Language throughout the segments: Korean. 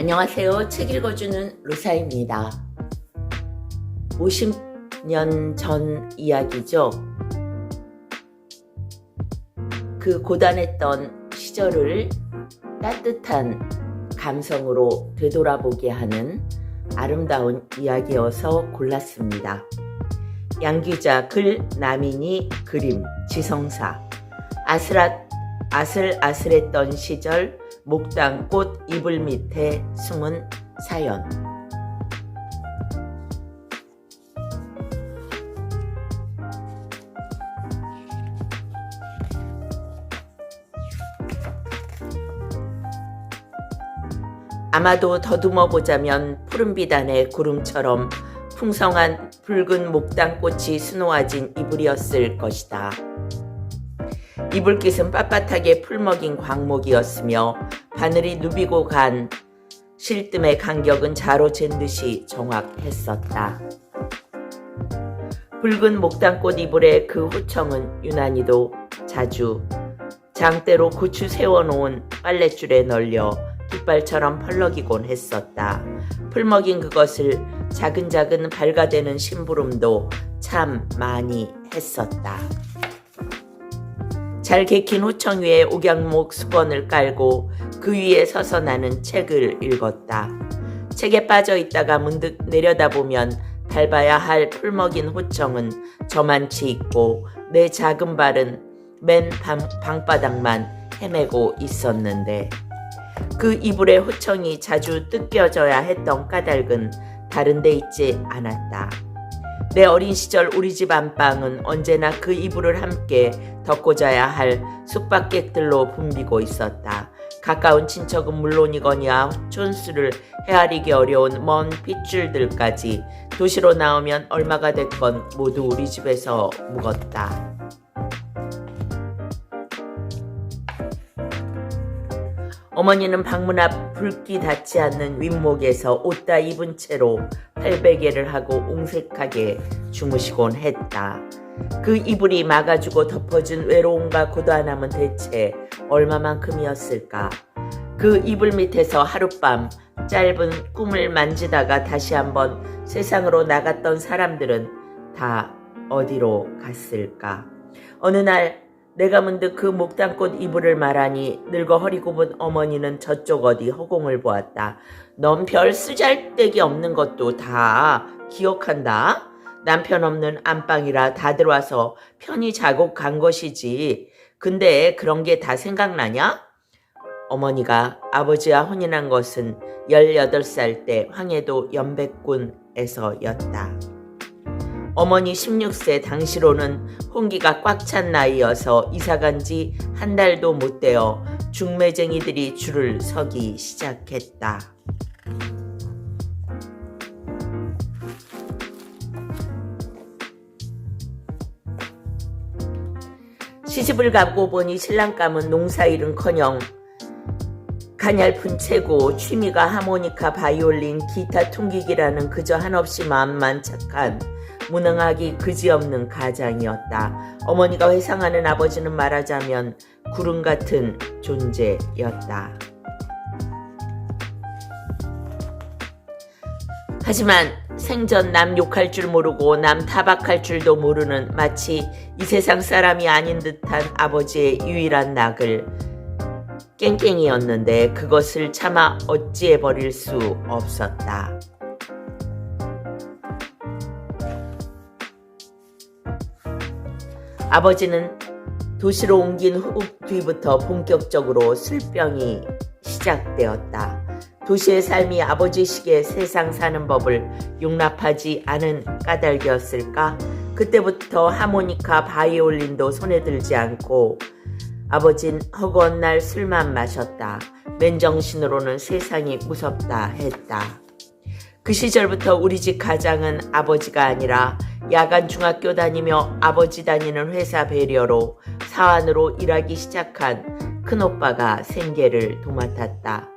안녕하세요. 책 읽어주는 루사입니다. 50년 전 이야기죠. 그 고단했던 시절을 따뜻한 감성으로 되돌아보게 하는 아름다운 이야기여서 골랐습니다. 양기자 글, 남인이 그림, 지성사. 아슬아, 아슬아슬했던 시절 목당꽃 이불 밑에 숨은 사연. 아마도 더듬어 보자면 푸른빛 안에 구름처럼 풍성한 붉은 목당꽃이 수놓아진 이불이었을 것이다. 이불깃은 빳빳하게 풀먹인 광목이었으며 바늘이 누비고 간 실뜸의 간격은 자로 잰 듯이 정확했었다. 붉은 목당꽃 이불의 그 호청은 유난히도 자주 장대로 고추 세워놓은 빨랫줄에 널려 깃발처럼 펄럭이곤 했었다. 풀먹인 그것을 자근자근 발가대는 심부름도 참 많이 했었다. 잘 개킨 호청 위에 옥양목 수건을 깔고 그 위에 서서 나는 책을 읽었다. 책에 빠져 있다가 문득 내려다보면 밟아야 할 풀먹인 호청은 저만치 있고 내 작은 발은 맨 방, 방바닥만 헤매고 있었는데 그 이불에 호청이 자주 뜯겨져야 했던 까닭은 다른 데 있지 않았다. 내 어린 시절 우리 집 안방은 언제나 그 이불을 함께 덮고 자야 할 숙박객들로 붐비고 있었다. 가까운 친척은 물론이거니와 촌수를 헤아리기 어려운 먼 핏줄들까지 도시로 나오면 얼마가 됐건 모두 우리 집에서 묵었다. 어머니는 방문 앞 붉기 닿지 않는 윗목에서 옷 다 입은 채로 팔베개를 하고 옹색하게 주무시곤 했다. 그 이불이 막아주고 덮어준 외로움과 고단함은 대체 얼마만큼이었을까? 그 이불 밑에서 하룻밤 짧은 꿈을 만지다가 다시 한번 세상으로 나갔던 사람들은 다 어디로 갔을까? 어느 날 내가 문득 그 목단꽃 이불을 말하니 늙어 허리 굽은 어머니는 저쪽 어디 허공을 보았다. 넌 별 쓰잘데기 없는 것도 다 기억한다. 남편 없는 안방이라 다 들어와서 편히 자고 간 것이지. 근데 그런 게 다 생각나냐? 어머니가 아버지와 혼인한 것은 18살 때 황해도 연백군에서였다. 어머니 16세 당시로는 홍기가 꽉 찬 나이여서 이사간 지 한 달도 못 되어 중매쟁이들이 줄을 서기 시작했다. 시집을 가고 보니 신랑감은 농사일은커녕 가냘픈 채고 취미가 하모니카, 바이올린, 기타 퉁기기라는 그저 한없이 마음만 착한 무능하기 그지없는 가장이었다. 어머니가 회상하는 아버지는 말하자면 구름 같은 존재였다. 하지만 생전 남 욕할 줄 모르고 남 타박할 줄도 모르는 마치 이 세상 사람이 아닌 듯한 아버지의 유일한 낙을 깽깽이였는데 그것을 차마 어찌해 버릴 수 없었다. 아버지는 도시로 옮긴 후 뒤부터 본격적으로 술병이 시작되었다. 도시의 삶이 아버지식의 세상 사는 법을 용납하지 않은 까닭이었을까? 그때부터 하모니카, 바이올린도 손에 들지 않고 아버진 허구한 날 술만 마셨다. 맨정신으로는 세상이 무섭다 했다. 그 시절부터 우리 집 가장은 아버지가 아니라 야간 중학교 다니며 아버지 다니는 회사 배려로 사환으로 일하기 시작한 큰오빠가 생계를 도맡았다.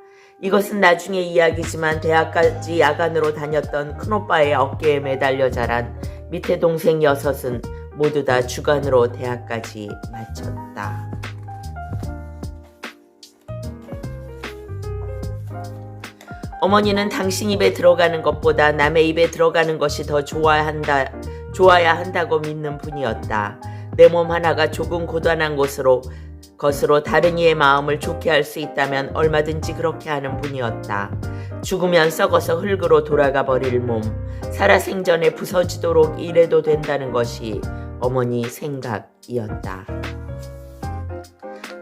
이것은 나중에 이야기지만 대학까지 야간으로 다녔던 큰오빠의 어깨에 매달려 자란 밑에 동생 여섯은 모두 다 주간으로 대학까지 마쳤다. 어머니는 당신 입에 들어가는 것보다 남의 입에 들어가는 것이 더 좋아한다, 좋아야 한다고 믿는 분이었다. 내 몸 하나가 조금 고단한 것으로, 것으로 다른 이의 마음을 좋게 할 수 있다면 얼마든지 그렇게 하는 분이었다. 죽으면 썩어서 흙으로 돌아가 버릴 몸, 살아생전에 부서지도록 일해도 된다는 것이 어머니 생각이었다.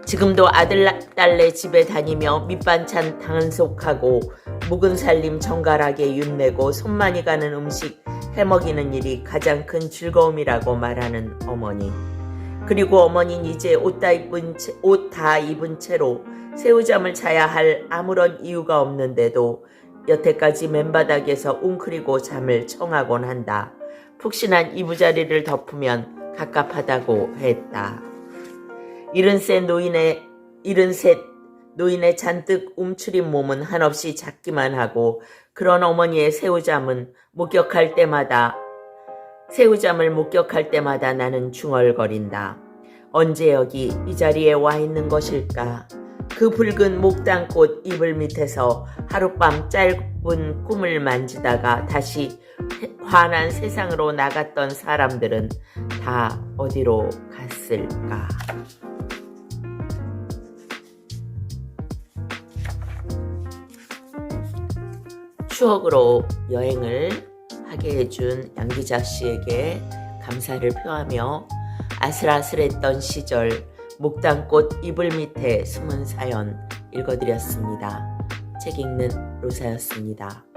지금도 아들, 딸네 집에 다니며 밑반찬 단속하고 묵은 살림 정갈하게 윤내고 손만이 가는 음식 해먹이는 일이 가장 큰 즐거움이라고 말하는 어머니. 그리고 어머니는 이제 옷 다 입은 채, 옷 다 입은 채로 새우잠을 자야 할 아무런 이유가 없는데도 여태까지 맨바닥에서 웅크리고 잠을 청하곤 한다. 푹신한 이부자리를 덮으면 갑갑하다고 했다. 이른새 노인의 이른새 노인의 잔뜩 움츠린 몸은 한없이 작기만 하고 그런 어머니의 새우잠은 목격할 때마다 새우잠을 목격할 때마다 나는 중얼거린다. 언제 여기 이 자리에 와 있는 것일까? 그 붉은 목단꽃 이불 밑에서 하룻밤 짧은 꿈을 만지다가 다시 환한 세상으로 나갔던 사람들은 다 어디로 갔을까? 추억으로 여행을 하게 해준 양기자 씨에게 감사를 표하며 아슬아슬했던 시절 목단꽃 이불 밑에 숨은 사연 읽어드렸습니다. 책 읽는 로사였습니다.